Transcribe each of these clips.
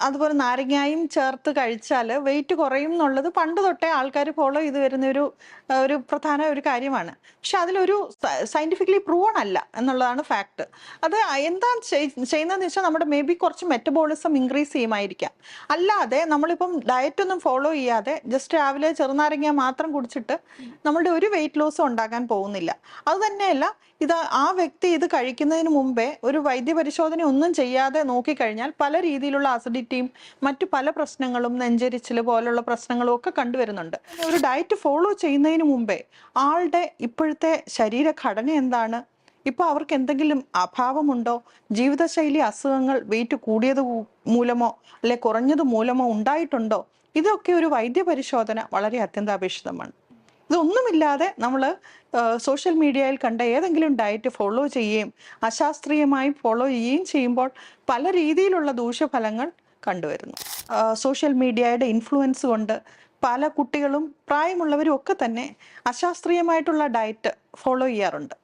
അതുപോലെ നാരങ്ങായും ചേർത്ത് കഴിച്ചാൽ വെയിറ്റ് കുറയും എന്നുള്ളത് പണ്ട് തൊട്ടേ ആൾക്കാർ ഫോളോ ചെയ്ത് വരുന്ന ഒരു ഒരു പ്രധാന ഒരു കാര്യമാണ്. പക്ഷെ അതിലൊരു സയന്റിഫിക്കലി പ്രൂവൺ അല്ല എന്നുള്ളതാണ് ഫാക്ട് അത് എന്താ ചെയ്- ചെയ്യുന്നതെന്ന് വെച്ചാൽ നമ്മുടെ മേ ബി കുറച്ച് മെറ്റബോളിസം ഇൻക്രീസ് ചെയ്യുമായിരിക്കാം. അല്ലാതെ നമ്മളിപ്പം ഡയറ്റ് ഒന്നും ഫോളോ ചെയ്യാതെ ജസ്റ്റ് രാവിലെ ചെറുനാരങ്ങ മാത്രം കുടിച്ചിട്ട് നമ്മളുടെ ഒരു വെയിറ്റ് ലോസും ഉണ്ടാകാൻ പോകുന്നില്ല. അത് തന്നെയല്ല ഇത് ആ വ്യക്തി ഇത് കഴിക്കുന്നതിന് മുമ്പേ ഒരു വൈദ്യപരിശോധന ഒന്നും ചെയ്യാതെ നോക്കിക്കഴിഞ്ഞാൽ പല രീതിയിലുള്ള അസിഡിറ്റിയും മറ്റു പല പ്രശ്നങ്ങളും നെഞ്ചരിച്ചിൽ പോലുള്ള പ്രശ്നങ്ങളും ഒക്കെ കണ്ടുവരുന്നുണ്ട്. ഒരു ഡയറ്റ് ഫോളോ ചെയ്യുന്നതിന് മുമ്പേ ആളുടെ ഇപ്പോഴത്തെ ശരീരഘടന എന്താണ്? ഇപ്പോൾ അവർക്ക് എന്തെങ്കിലും അഭാവമുണ്ടോ? ജീവിതശൈലി അസുഖങ്ങൾ വെയിറ്റ് കൂടിയത് മൂലമോ അല്ലെ കുറഞ്ഞത് മൂലമോ ഉണ്ടായിട്ടുണ്ടോ? ഇതൊക്കെ ഒരു വൈദ്യപരിശോധന വളരെ അത്യന്താപേക്ഷിതമാണ്. ഇതൊന്നുമില്ലാതെ നമ്മൾ സോഷ്യൽ മീഡിയയിൽ കണ്ട ഏതെങ്കിലും ഡയറ്റ് ഫോളോ ചെയ്യുകയും അശാസ്ത്രീയമായി ഫോളോ ചെയ്യുകയും ചെയ്യുമ്പോൾ പല രീതിയിലുള്ള ദൂഷ്യഫലങ്ങൾ കണ്ടുവരുന്നു. സോഷ്യൽ മീഡിയയുടെ ഇൻഫ്ലുവൻസ് കൊണ്ട് പല കുട്ടികളും പ്രായമുള്ളവരും ഒക്കെ തന്നെ അശാസ്ത്രീയമായിട്ടുള്ള ഡയറ്റ് ഫോളോ ചെയ്യാറുണ്ട്.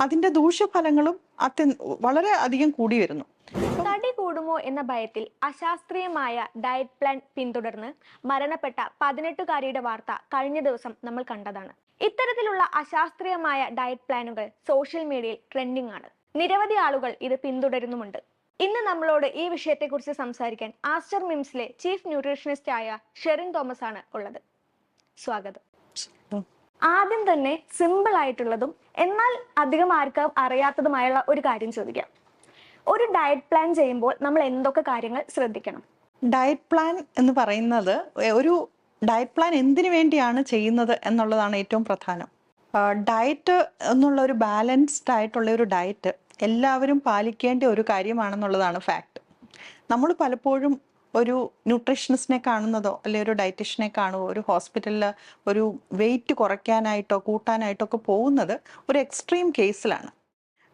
അതിന്റെ ദൂഷ്യഫലങ്ങളും അത്യ വളരെ അധികം കൂടി വരുന്നു. തടി കൂടുമോ എന്ന ഭയത്തിൽ അശാസ്ത്രീയമായ ഡയറ്റ് പ്ലാൻ പിന്തുടർന്ന് മരണപ്പെട്ട പതിനെട്ടുകാരിയുടെ വാർത്ത കഴിഞ്ഞ ദിവസം നമ്മൾ കണ്ടതാണ്. ഇത്തരത്തിലുള്ള അശാസ്ത്രീയമായ ഡയറ്റ് പ്ലാനുകൾ സോഷ്യൽ മീഡിയയിൽ ട്രെൻഡിംഗ് ആണ്. നിരവധി ആളുകൾ ഇത് പിന്തുടരുന്നുമുണ്ട്. ഇന്ന് നമ്മളോട് ഈ വിഷയത്തെക്കുറിച്ച് സംസാരിക്കാൻ ആസ്റ്റർ മിംസിലെ ചീഫ് ന്യൂട്രീഷനിസ്റ്റ് ആയ ഷെറിൻ തോമസ് ആണ് ഉള്ളത്. സ്വാഗതം. ആദ്യം തന്നെ സിമ്പിൾ ആയിട്ടുള്ളതും എന്നാൽ അധികം ആർക്കും അറിയാത്തതുമായുള്ള ഒരു കാര്യം ചോദിക്കാം. ഒരു ഡയറ്റ് പ്ലാൻ ചെയ്യുമ്പോൾ നമ്മൾ എന്തൊക്കെ കാര്യങ്ങൾ ശ്രദ്ധിക്കണം? ഡയറ്റ് പ്ലാൻ എന്ന് പറയുന്നത് ഒരു ഡയറ്റ് പ്ലാൻ എന്തിനു വേണ്ടിയാണ് ചെയ്യുന്നത് എന്നുള്ളതാണ് ഏറ്റവും പ്രധാനം. ഡയറ്റ് എന്നുള്ള ഒരു ബാലൻസ്ഡ് ആയിട്ടുള്ള ഒരു ഡയറ്റ് എല്ലാവരും പാലിക്കേണ്ട ഒരു കാര്യമാണെന്നുള്ളതാണ് ഫാക്ട് നമ്മൾ പലപ്പോഴും ഒരു ന്യൂട്രീഷനിസ്റ്റിനെ കാണുന്നതോ അല്ലെങ്കിൽ ഒരു ഡയറ്റീഷ്യനെ കാണുമോ ഒരു ഹോസ്പിറ്റലിൽ ഒരു വെയിറ്റ് കുറയ്ക്കാനായിട്ടോ കൂട്ടാനായിട്ടോ ഒക്കെ പോകുന്നത് ഒരു എക്സ്ട്രീം കേസിലാണ്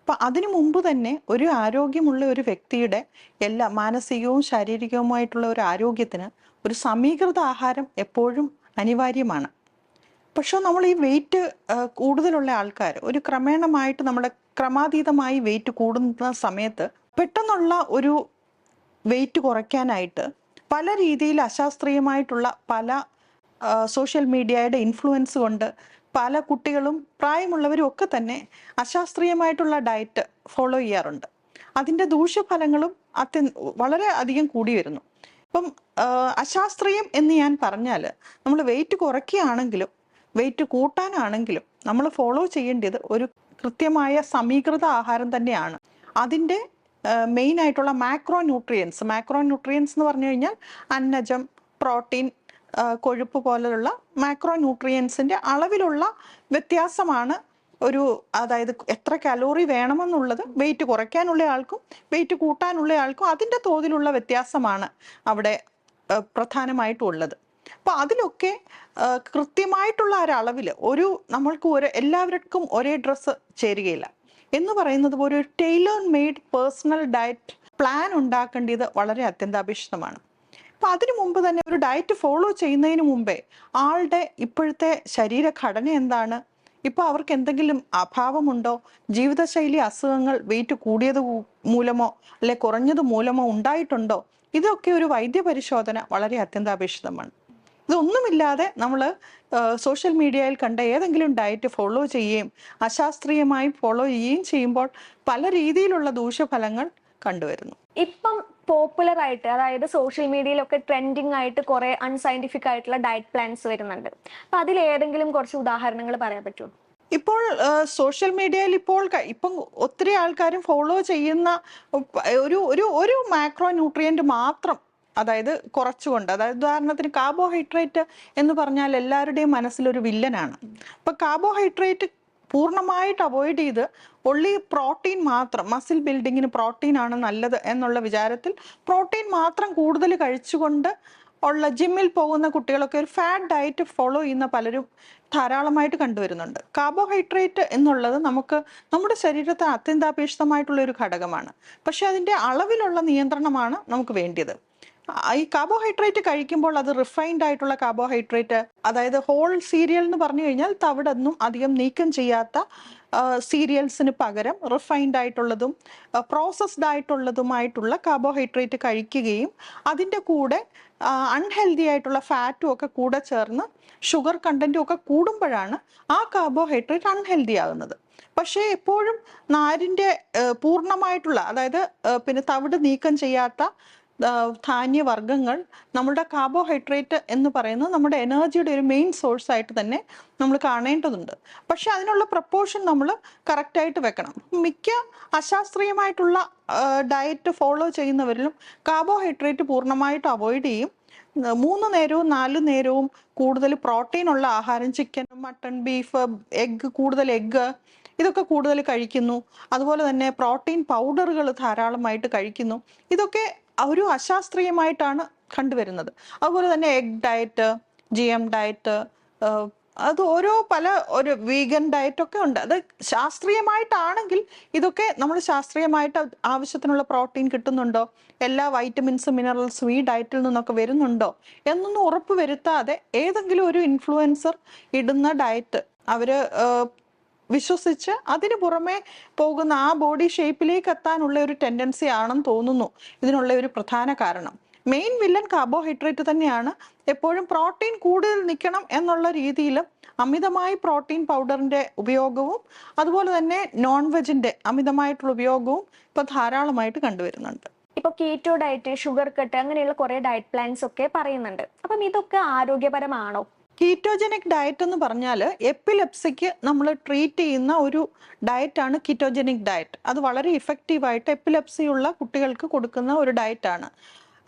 അപ്പം അതിനു മുമ്പ് തന്നെ ഒരു ആരോഗ്യമുള്ള ഒരു വ്യക്തിയുടെ എല്ലാ മാനസികവും ശാരീരികവുമായിട്ടുള്ള ഒരു ആരോഗ്യത്തിന് ഒരു സമീകൃത ആഹാരം എപ്പോഴും അനിവാര്യമാണ്. പക്ഷേ നമ്മൾ ഈ വെയിറ്റ് കൂടുതലുള്ള ആൾക്കാർ ഒരു ക്രമേണമായിട്ട് നമ്മുടെ ക്രമാതീതമായി വെയിറ്റ് കൂടുന്ന സമയത്ത് പെട്ടെന്നുള്ള ഒരു വെയിറ്റ് കുറയ്ക്കാനായിട്ട് പല രീതിയിൽ അശാസ്ത്രീയമായിട്ടുള്ള പല സോഷ്യൽ മീഡിയയുടെ ഇൻഫ്ലുവൻസ് കൊണ്ട് പല കുട്ടികളും പ്രായമുള്ളവരും ഒക്കെ തന്നെ അശാസ്ത്രീയമായിട്ടുള്ള ഡയറ്റ് ഫോളോ ചെയ്യാറുണ്ട്. അതിന്റെ ദൂഷ്യഫലങ്ങളും അത്യ വളരെ അധികം കൂടി വരുന്നു. ഇപ്പം അശാസ്ത്രീയം എന്ന് ഞാൻ പറഞ്ഞാൽ നമ്മൾ വെയിറ്റ് കുറയ്ക്കുകയാണെങ്കിലും വെയിറ്റ് കൂട്ടാനാണെങ്കിലും നമ്മൾ ഫോളോ ചെയ്യേണ്ടത് ഒരു കൃത്യമായ സമീകൃത ആഹാരം തന്നെയാണ്. അതിന്റെ മെയിൻ ആയിട്ടുള്ള മാക്രോ ന്യൂട്രിയൻസ് മാക്രോ ന്യൂട്രിയൻസ് എന്ന് പറഞ്ഞു കഴിഞ്ഞാൽ അന്നജം പ്രോട്ടീൻ കൊഴുപ്പ് പോലെയുള്ള മാക്രോ ന്യൂട്രിയൻസിന്റെ അളവിലുള്ള വ്യത്യാസമാണ് ഒരു അതായത് എത്ര കലോറി വേണമെന്നുള്ളത് വെയിറ്റ് കുറയ്ക്കാനുള്ള ആൾക്കും വെയിറ്റ് കൂട്ടാനുള്ള ആൾക്കും അതിന്റെ തോതിലുള്ള വ്യത്യാസമാണ് അവിടെ പ്രധാനമായിട്ടുള്ളത്. അപ്പോൾ അതിലൊക്കെ കൃത്യമായിട്ടുള്ള ഒരളവിൽ ഒരു നമ്മൾക്ക് ഒരു എല്ലാവർക്കും ഒരേ ഡ്രസ്സ് ചേരുകയില്ല. എന്ന് പറയുന്നത് പോലെ ഒരു tailor made personal diet plan ഉണ്ടാക്കേണ്ടത് വളരെ അത്യന്താപേക്ഷിതമാണ്. അപ്പൊ അതിനു മുമ്പ് തന്നെ ഒരു ഡയറ്റ് ഫോളോ ചെയ്യുന്നതിന് മുമ്പേ ആളുടെ ഇപ്പോഴത്തെ ശരീരഘടന എന്താണ്? ഇപ്പൊ അവർക്ക് എന്തെങ്കിലും അഭാവമുണ്ടോ? ജീവിതശൈലി അസുഖങ്ങൾ വെയിറ്റ് കൂടിയത് മൂലമോ അല്ലെ കുറഞ്ഞത് മൂലമോ ഉണ്ടായിട്ടുണ്ടോ? ഇതൊക്കെ ഒരു വൈദ്യപരിശോധന വളരെ അത്യന്താപേക്ഷിതമാണ്. ഇതൊന്നുമില്ലാതെ നമ്മൾ സോഷ്യൽ മീഡിയയിൽ കണ്ട ഏതെങ്കിലും ഡയറ്റ് ഫോളോ ചെയ്യുകയും അശാസ്ത്രീയമായി ഫോളോ ചെയ്യുകയും ചെയ്യുമ്പോൾ പല രീതിയിലുള്ള ദൂഷ്യഫലങ്ങൾ കണ്ടുവരുന്നു. ഇപ്പം പോപ്പുലർ ആയിട്ട് അതായത് സോഷ്യൽ മീഡിയയിലൊക്കെ ട്രെൻഡിങ് ആയിട്ട് കുറെ അൺസയന്റിഫിക് ആയിട്ടുള്ള ഡയറ്റ് പ്ലാൻസ് വരുന്നുണ്ട്. അപ്പൊ അതിൽ ഏതെങ്കിലും കുറച്ച് ഉദാഹരണങ്ങൾ പറയാൻ പറ്റുമോ? ഇപ്പോൾ സോഷ്യൽ മീഡിയയിൽ ഇപ്പോൾ ഇപ്പം ഒത്തിരി ആൾക്കാരും ഫോളോ ചെയ്യുന്ന ഒരു ഒരു ഒരു മാക്രോ ന്യൂട്രിയന്റ് മാത്രം അതായത് കുറച്ചുകൊണ്ട് അതായത് ഉദാഹരണത്തിന് കാർബോഹൈഡ്രേറ്റ് എന്ന് പറഞ്ഞാൽ എല്ലാവരുടെയും മനസ്സിലൊരു വില്ലനാണ്. അപ്പോൾ കാർബോഹൈഡ്രേറ്റ് പൂർണമായിട്ട് അവോയ്ഡ് ചെയ്ത് ഒള്ളി പ്രോട്ടീൻ മാത്രം മസിൽ ബിൽഡിങ്ങിന് പ്രോട്ടീൻ ആണ് നല്ലത് എന്നുള്ള വിചാരത്തിൽ പ്രോട്ടീൻ മാത്രം കൂടുതൽ കഴിച്ചുകൊണ്ട് ഉള്ള ജിമ്മിൽ പോകുന്ന കുട്ടികളൊക്കെ ഒരു ഫാറ്റ് ഡയറ്റ് ഫോളോ ചെയ്യുന്ന പലരും ധാരാളമായിട്ട് കണ്ടുവരുന്നുണ്ട്. കാർബോഹൈഡ്രേറ്റ് എന്നുള്ളത് നമുക്ക് നമ്മുടെ ശരീരത്തെ അത്യന്താപേക്ഷിതമായിട്ടുള്ള ഒരു ഘടകമാണ്. പക്ഷെ അതിന്റെ അളവിലുള്ള നിയന്ത്രണമാണ് നമുക്ക് വേണ്ടിയത്. ഈ കാർബോഹൈഡ്രേറ്റ് കഴിക്കുമ്പോൾ അത് റിഫൈൻഡ് ആയിട്ടുള്ള കാർബോഹൈഡ്രേറ്റ് അതായത് ഹോൾ സീരിയൽ എന്ന് പറഞ്ഞു കഴിഞ്ഞാൽ തവിടൊന്നും അധികം നീക്കം ചെയ്യാത്ത സീരിയൽസിന് പകരം റിഫൈൻഡ് ആയിട്ടുള്ളതും പ്രോസസ്ഡ് ആയിട്ടുള്ളതുമായിട്ടുള്ള കാർബോഹൈഡ്രേറ്റ് കഴിക്കുകയും അതിന്റെ കൂടെ അൺഹെൽതി ആയിട്ടുള്ള ഫാറ്റും ഒക്കെ കൂടെ ചേർന്ന് ഷുഗർ കണ്ടന്റും ഒക്കെ കൂടുമ്പോഴാണ് ആ കാർബോഹൈഡ്രേറ്റ് അൺഹെൽതി ആകുന്നത്. പക്ഷേ എപ്പോഴും നാരിന്റെ പൂർണമായിട്ടുള്ള അതായത് പിന്നെ തവിട് നീക്കം ചെയ്യാത്ത ധാന്യവർഗങ്ങൾ നമ്മുടെ കാർബോഹൈഡ്രേറ്റ് എന്ന് പറയുന്നത് നമ്മുടെ എനർജിയുടെ ഒരു മെയിൻ സോഴ്സ് ആയിട്ട് തന്നെ നമ്മൾ കാണേണ്ടതുണ്ട്. പക്ഷെ അതിനുള്ള പ്രപ്പോർഷൻ നമ്മൾ കറക്റ്റായിട്ട് വെക്കണം. മിക്ക അശാസ്ത്രീയമായിട്ടുള്ള ഡയറ്റ് ഫോളോ ചെയ്യുന്നവരിലും കാർബോഹൈഡ്രേറ്റ് പൂർണമായിട്ട് അവോയ്ഡ് ചെയ്യും. മൂന്ന് നേരവും നാല് നേരവും കൂടുതൽ പ്രോട്ടീൻ ഉള്ള ആഹാരം ചിക്കൻ മട്ടൺ ബീഫ് എഗ്ഗ് കൂടുതൽ എഗ്ഗ് ഇതൊക്കെ കൂടുതൽ കഴിക്കുന്നു. അതുപോലെ തന്നെ പ്രോട്ടീൻ പൗഡറുകൾ ധാരാളമായിട്ട് കഴിക്കുന്നു. ഇതൊക്കെ ഒരു അശാസ്ത്രീയമായിട്ടാണ് കണ്ടുവരുന്നത്. അതുപോലെ തന്നെ egg diet G M diet അത് ഓരോ പല ഒരു വീഗൻ ഡയറ്റ് ഒക്കെ ഉണ്ട്. അത് ശാസ്ത്രീയമായിട്ടാണെങ്കിൽ ഇതൊക്കെ നമ്മൾ ശാസ്ത്രീയമായിട്ട് ആവശ്യത്തിനുള്ള പ്രോട്ടീൻ കിട്ടുന്നുണ്ടോ? എല്ലാ വൈറ്റമിൻസും മിനറൽസും ഈ ഡയറ്റിൽ നിന്നൊക്കെ വരുന്നുണ്ടോ? എന്നൊന്നും ഉറപ്പ് വരുത്താതെ ഏതെങ്കിലും ഒരു ഇൻഫ്ലുവൻസർ ഇടുന്ന ഡയറ്റ് ഏഹ്, വിശ്വസിച്ച് അതിന് പുറമെ പോകുന്ന ആ ബോഡി ഷേപ്പിലേക്ക് എത്താനുള്ള ഒരു ടെൻഡൻസി ആണെന്ന് തോന്നുന്നു. ഇതിനുള്ള ഒരു പ്രധാന കാരണം. മെയിൻ വില്ലൻ കാർബോഹൈഡ്രേറ്റ് തന്നെയാണ്. എപ്പോഴും പ്രോട്ടീൻ കൂടുതൽ നിൽക്കണം എന്നുള്ള രീതിയിൽ അമിതമായി പ്രോട്ടീൻ പൗഡറിന്റെ ഉപയോഗവും അതുപോലെ തന്നെ നോൺ വെജിന്റെ അമിതമായിട്ടുള്ള ഉപയോഗവും ഇപ്പൊ ധാരാളമായിട്ട് കണ്ടുവരുന്നുണ്ട്. ഇപ്പൊ കീറ്റോ ഡയറ്റ് ഷുഗർ കട്ട് അങ്ങനെയുള്ള കുറെ ഡയറ്റ് പ്ലാൻസ് ഒക്കെ പറയുന്നുണ്ട്. അപ്പം ഇതൊക്കെ ആരോഗ്യപരമാണോ? കീറ്റോജനിക് ഡയറ്റ് എന്ന് പറഞ്ഞാൽ എപ്പിലെപ്സിക്ക് നമ്മൾ ട്രീറ്റ് ചെയ്യുന്ന ഒരു ഡയറ്റാണ് കീറ്റോജനിക് ഡയറ്റ് അത് വളരെ ഇഫക്റ്റീവായിട്ട് എപ്പിലെപ്സി ഉള്ള കുട്ടികൾക്ക് കൊടുക്കുന്ന ഒരു ഡയറ്റാണ്